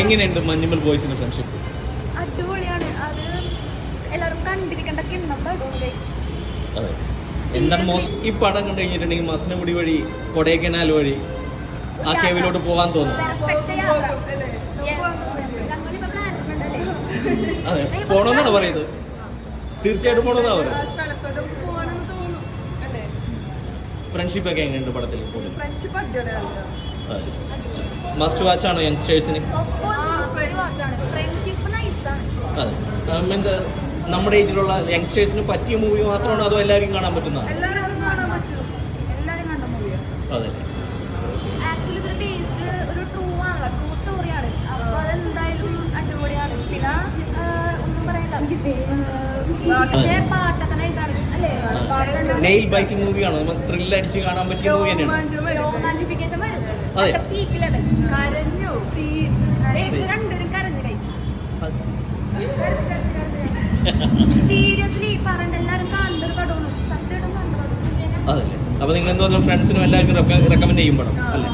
എങ്ങനെയുണ്ട് മഞ്ഞുമൽ ബോയ്സിന്റെ ഫ്രണ്ട്ഷിപ്പ് അടിപൊളിയാണ്. അത് എല്ലാവരും കണ്ടിരിക്കേണ്ട അതെ. എന്താണ് മോശം? ഈ പടം കണ്ടു കഴിഞ്ഞിട്ടുണ്ടെങ്കിൽ മസനഗുടി വഴി കൊടൈക്കനാൽ വഴി ആ കേവിലോട്ട് പോകാൻ തോന്നുന്നു? അതെ. പോണമെന്നാണ് പറയുന്നത്? തീർച്ചയായിട്ടും പോണമെന്നാണ് പറയുന്നത്. ഫ്രണ്ട്ഷിപ്പ് ഒക്കെ എങ്ങനെയുണ്ട് പടത്തിൽ ഫ്രണ്ട്ഷിപ്പ് മസ്റ്റ് വാച്ച് ആണോ യങ്സ്റ്റേഴ്സിന് അതെ. നമ്മുടെ ഏജിലുള്ള യങ്സ്റ്റേഴ്സിന് പറ്റിയ മൂവി മാത്രമാണോ അതോ എല്ലാവർക്കും കാണാൻ പറ്റുന്നതാണ് എല്ലാവരും കാണാൻ പറ്റും. എല്ലാവരും കണ്ട മൂവിയാണ് അതെ. ആക്ച്വലി ഇതൊരു ഒരു ട്രൂ ആണല്ലോ, സ്റ്റോറിയാണ് അപ്പൊ അതെന്തായാലും അടിപൊളിയാണ്. പിന്നെ, ഒന്നും പറയണ്ട. പക്ഷേ പാട്ടൊക്കെ. അല്ലേ? നെയിൽ ബൈറ്റിംഗ് മൂവിയാണോ നമുക്ക് ത്രില്ല് അടിച്ച് കാണാൻ പറ്റിയ മൂവി തന്നെയാണ്. അതെ. കരഞ്ഞു. രണ്ടുപേരും കരഞ്ഞു. സീരിയസ്ലി പറഞ്ഞ എല്ലാരും കാണേണ്ട ഒരു പടമാണ് സത്യമായിട്ടും കണ്ട പടം അതല്ലേ അപ്പൊ നിങ്ങൾ എന്തോ ഫ്രണ്ട്സിനും എല്ലാവർക്കും റെക്കമെൻഡ് ചെയ്യും പടം അല്ലേ?